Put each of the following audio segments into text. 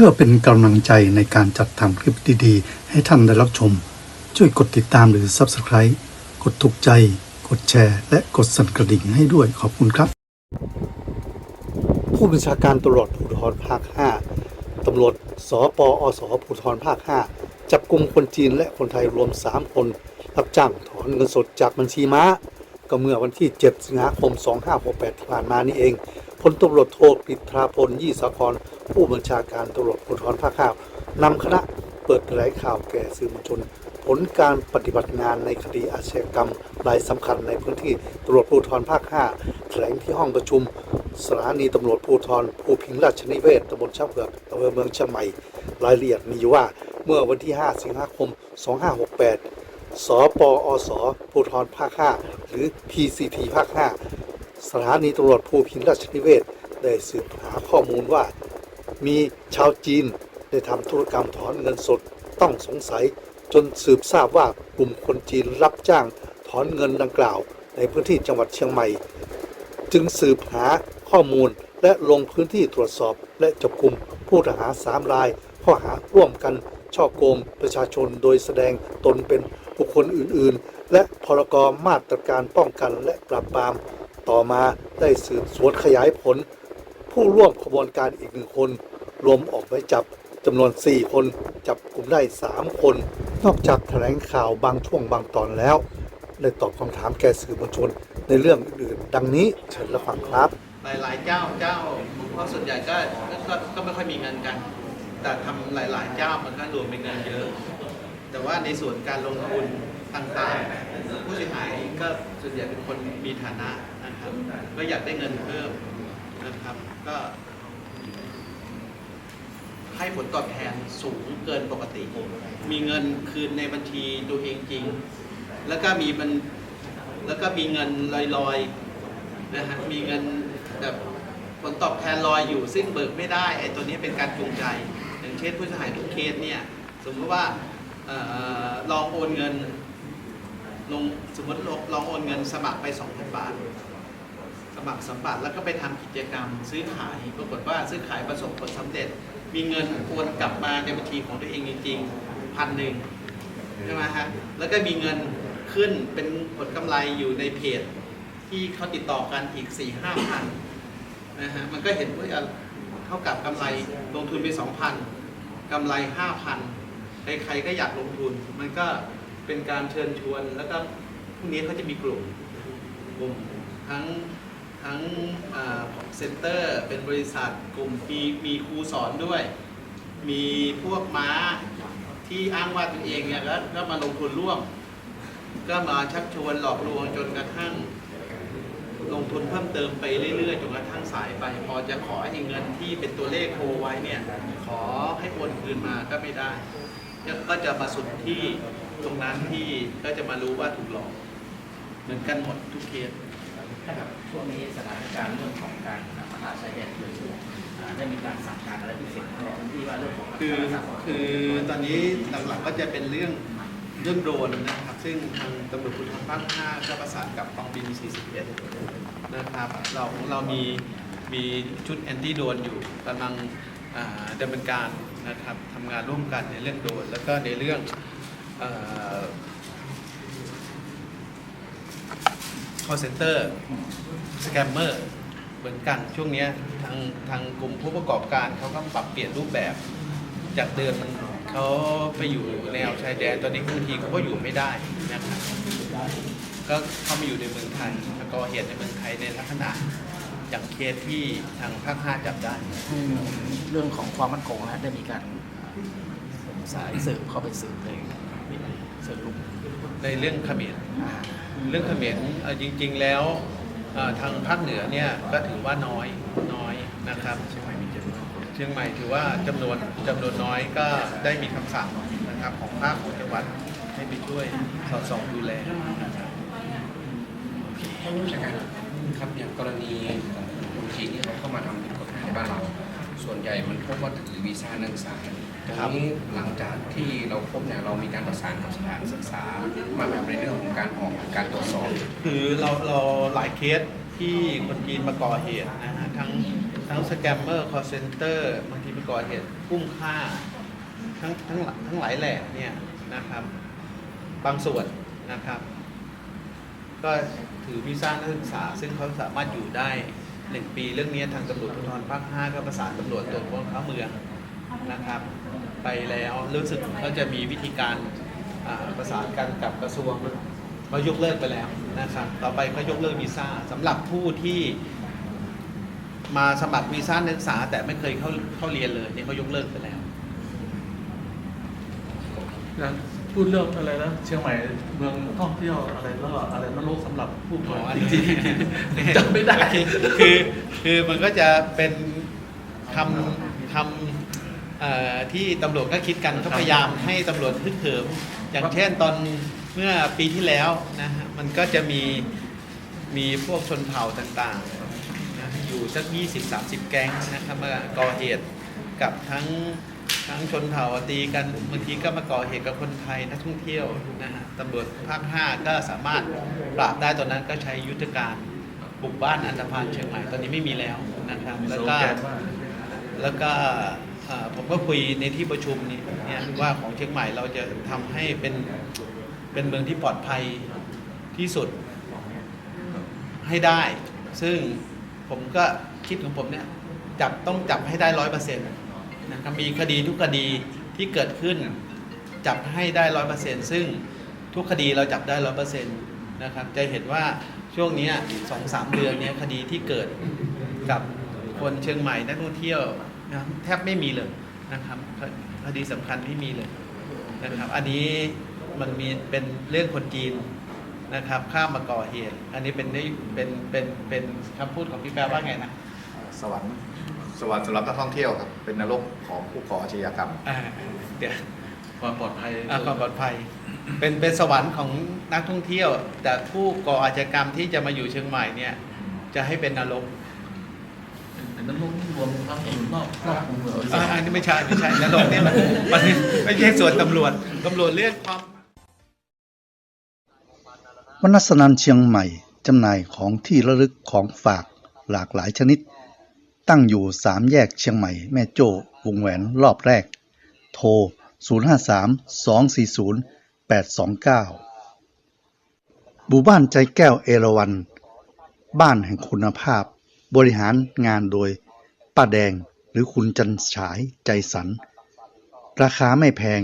พื่อเป็นกำลังใจในการจัดทำคลิปดีๆ ให้ท่านได้รับชม ช่วยกดติดตามหรือ Subscribe กดถูกใจ กดแชร์ และกดสั่นกระดิ่งให้ด้วยขอบคุณครับ ผู้บัญชาการตำรวจภูธรภาค 5ตำรวจสปอสภูธรภาค 5 จับกลุ่มคนจีนและคนไทยรวม 3 คน รับจ้างถอนเงินสดจากบัญชีม้า ก็เมื่อวันที่ 7 สิงหาคม 2568ที่ผ่านมานี่เองพลตำรวจโทปิตราพลยี่สาคร ผู้บัญชาการตำรวจภูธรภาค5นำคณะเปิดเผยข่าวแก่สื่อมวลชน ผลการปฏิบัติงานในคดีอาชญากรรมรายสำคัญในพื้นที่ตำรวจภูธรภาค 5 แถลงที่ห้องประชุมสถานีตำรวจภูธรภูพิงราชนิเวศตำบลช่างเผือกอำเภอเมืองเชียงใหม่ รายละเอียดมีว่าเมื่อวันที่ 5 สิงหาคม 2568 สปอสภูธรภาค 5 หรือ PCT ภาค 5 สถานีตำรวจภูพิงราชนิเวศได้สืบหาข้อมูลว่า มีชาวจีนได้ทำธุรกรรมถอนเงินสดต้องสงสัย จนสืบทราบว่ากลุ่มคนจีนรับจ้างถอนเงินดังกล่าว ในพื้นที่จังหวัดเชียงใหม่ จึงสืบหาข้อมูลและลงพื้นที่ตรวจสอบ และจับกลุ่มผู้ต้องหาสามราย ข้อหาร่วมกันช่อโกงประชาชนโดยแสดงตนเป็นบุคคลอื่นๆ และพรกรมาตรการป้องกันและปราบปราม ต่อมาได้สืบสวนขยายผล ผู้ร่วมขบวนการอีกหนึ่งคน รวมออกหมายจับจำนวน 4 คน จับกลุ่มได้ 3 คน นอกจากแถลงข่าวบางช่วงบางตอนแล้วได้ตอบคำถามแก่สื่อมวลชนในเรื่องอื่นๆ ดังนี้เชิญรับฟังครับ หลายๆเจ้าเจ้าเพราะส่วนใหญ่ก็ก็ก็ไม่ค่อยมีเงินกัน แต่ทำหลายๆเจ้ามันก็รวมเป็นเงินเยอะ แต่ว่าในส่วนการลงทุนต่างๆผู้เสียหายก็ส่วนใหญ่เป็นคนมีฐานะนะครับก็อยากได้เงินเพิ่ม นะครับ ก็ให้ผลตอบแทนสูงเกินปกติ มีเงินคืนในบัญชีตัวเองจริง แล้วก็มีมันแล้วก็มีเงินลอยๆนะฮะ มีเงินแบบผลตอบแทนลอยอยู่ซึ่งเบิกไม่ได้ไอ้ตัวนี้เป็นการจูงใจ อย่างเช่นผู้เสียหายทุกเคสเนี่ยสมมติว่าออลองโอนเงินลงสมมติลองโอนเงินสมัครไป 2,000 บาท สมัครสมบัติแล้วก็ไปทำกิจกรรมซื้อขายปรากฏว่าซื้อขายประสบผลสำเร็จ มีเงินโอนกลับมาในบัญชีของตัวเองจริงๆพันหนึ่งใช่ไหมฮะแล้วก็มีเงินขึ้นเป็นผลกำไรอยู่ในเพจ ที่เขาติดต่อกันอีก4ี่ห้าพันนะฮะมันก็เห็นว่าเท่ากับกำไรลงทุนไปสองพันกำไรห้าพันใครๆก็อยากลงทุน มันก็เป็นการเชิญชวนแล้วก็พรุ่งนี้เขาจะมีกลุ่มกลุ่มทั้ง ทั้งเซ็นเตอร์เป็นบริษัทกลุ่มมีมีครูสอนด้วย มีพวกม้าที่อ้างว่าตัวเองเนี่ยก็ก็มาลงทุนร่วม ก็มาชักชวนหลอกลวงจนกระทั่ง ลงทุนเพิ่มเติมไปเรื่อยๆจนกระทั่งสายไป พอจะขอให้เงินที่เป็นตัวเลขโทรไว้เนี่ยขอให้โอนคืนมาก็ไม่ได้ ก็จะมาสุดที่ตรงนั้นที่ก็จะมารู้ว่าถูกหลอก เหมือนกันหมดทุกเคส ครับช่วงนี้สถานการณ์เรื่องของการมหาสาเหตุคืออ่าได้มีการสั่งการอะไรพิเศษในพื้นที่ว่าเรื่องของคือคือตอนนี้หลักๆก็จะเป็นเรื่องเรื่องโดรนนะครับ ซึ่งทางตำรวจภูธรภาค5ก็ประสานกับกองบิน 41 นะครับเราเรามีมีชุดแอนตี้โดนอยู่กำลังดำเนินการนะครับทำงานร่วมกันในเรื่องโดนแล้วก็ในเรื่องเอ่อ call center สแกมเมอร์เหมือนกันช่วงนี้ทางทางกลุ่มผู้ประกอบการเขาก็ปรับเปลี่ยนรูปแบบ จากเดิมมันเขาไปอยู่แนวชายแดนตอนนี้บางทีเขาก็อยู่ไม่ได้นะครับก็เข้ามาอยู่ในเมืองไทยแล้วก็เหตุในเมืองไทยในลักษณะอย่างเคสที่ทางภาคห้าจับได้ เรื่องของความมั่นคงนะได้มีการอ่าสายสืบเข้าไปสืบเลย ในเรื่องเขมรอ่าเรื่องเขมรเอ่อจริง ๆ แล้วเอ่อทางภาคเหนือเนี่ยก็ถือว่าน้อยน้อยนะครับเชียงใหม่มีเจ็ดร้อยคนเชียงใหม่ถือว่าจำนวนจำนวนน้อยก็ได้มีคำสั่งนะครับของภาคของจังหวัดให้ไปช่วยสอดส่องดูแลนะครับท่านผู้จัดการครับอย่างกรณีของคนจีนที่เขาเข้ามาทำผิดกฎหมายในบ้านเรา ส่วนใหญ่มันพบว่าถือวีซ่านักศึกษา ตรงนี้หลังจากที่เราพบเนี่ยเรามีการประสานกับสถานศึกษา มาแบบในเรื่องของการออกการตรวจสอบ คือเราเราหลายเคสที่คนจีนมาก่อเหตุนะฮะทั้งทั้งสแกมเมอร์คอร์เซนเตอร์บางทีไปก่อเหตุอุ้มฆ่า ทั้งทั้งทั้งหลายแหล่เนี่ยนะครับ บางส่วนนะครับ ก็ถือวีซ่านักศึกษา ซึ่งเขาสามารถอยู่ได้หนึ่งปีเรื่องนี้ทางตำรวจภูธรภาค 5 ก็ประสานตำรวจตรวจคนเข้าเมืองนะครับ ไปแล้วรู้สึกเขาจะมีวิธีการอ่าประสานกันกับกระทรวงเขายกเลิกไปแล้วนะครับต่อไปก็ยกเลิกวีซ่าสำหรับผู้ที่มาสมัครวีซ่านักศึกษา แต่ไม่เคยเข้าเข้าเรียนเลยเนี่ยเขายกเลิกไปแล้วนะพูดเรื่องอะไรนะเชียงใหม่เมืองท่องเที่ยวอะไรแล้วก็อะไรนรกสำหรับผู้ก่ออันจนี้ริงๆจำไม่ได้คือคือมันก็จะเป็นคำคำเอ่อ ที่ตำรวจก็คิดกันก็พยายามให้ตำรวจฮึกเหิมอย่างเช่นตอนเมื่อปีที่แล้วนะฮะมันก็จะมีมีพวกชนเผ่าต่างๆนะอยู่สัก 20-30 แก๊งนะครับมาก่อเหตุกับทั้งทั้งชนเผ่าตีกันบางทีก็มาก่อเหตุกับคนไทยนักท่องเที่ยวนะฮะตำรวจภาค 5 ก็สามารถปราบได้ตอนนั้นก็ใช้ยุทธการบุกบ้านอันธพาลเชียงใหม่ตอนนี้ไม่มีแล้วนะครับมีแล้วโซก็แกนว่าแล้วก็เอ่อ ผมก็คุยในที่ประชุมนี้เนี่ยว่าของเชียงใหม่เราจะทำให้เป็นเป็นเมืองที่ปลอดภัยที่สุดให้ได้ ซึ่งผมก็คิดของผมเนี่ยจับต้องจับให้ได้ร้อยเปอร์เซ็นต์นะครับมีคดีทุกคดีที่เกิดขึ้น จับให้ได้ร้อยเปอร์เซ็นต์ซึ่งทุกคดีเราจับได้ร้อยเปอร์เซ็นต์นะครับจะเห็นว่าช่วงนี้สองสามเดือนนี้คดีที่เกิดกับคนเชียงใหม่นักท่องเที่ยว นะแทบไม่มีเลยนะครับคคดีสำคัญไม่มีเลยนะครับอันนี้มันมีเป็นเรื่องคนจีนนะครับ ข้ามมาก่อเหตุ อันนี้เป็นได้เป็นเป็นเป็นคำพูดของพี่แปลว่าไงนะสวรรค์สวรรค์สำหรับนักท่องเที่ยวครับเป็นนรกของผู้ก่ออาชญากรรมอ่าเดี๋ยวความปลอดภัยอ่าความปลอดภัย เป็นเป็นสวรรค์ของนักท่องเที่ยว แต่ผู้ก่ออาชญากรรมที่จะมาอยู่เชียงใหม่เนี่ยจะให้เป็นนรก เป็นนรกที่รวมทั้งนอกนอกเมืองอ่าอันนี้ไม่ใช่ไม่ใช่นรกเนี่มันมันไม่ใช่ส่วนตำรวจตำรวจเรียกความวรรณสนันเชียงใหม่จำหน่ายของที่ระลึกของฝากหลากหลายชนิด ตั้งอยู่สามแยกเชียงใหม่แม่โจ้วงแหวนรอบแรก โทร 053 240 829หมู่บ้านใจแก้วเอราวัน บ้านแห่งคุณภาพ บริหารงานโดยป้าแดงหรือคุณจันฉายใจสัน ราคาไม่แพง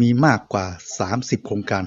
มีมากกว่า 30 โครงการ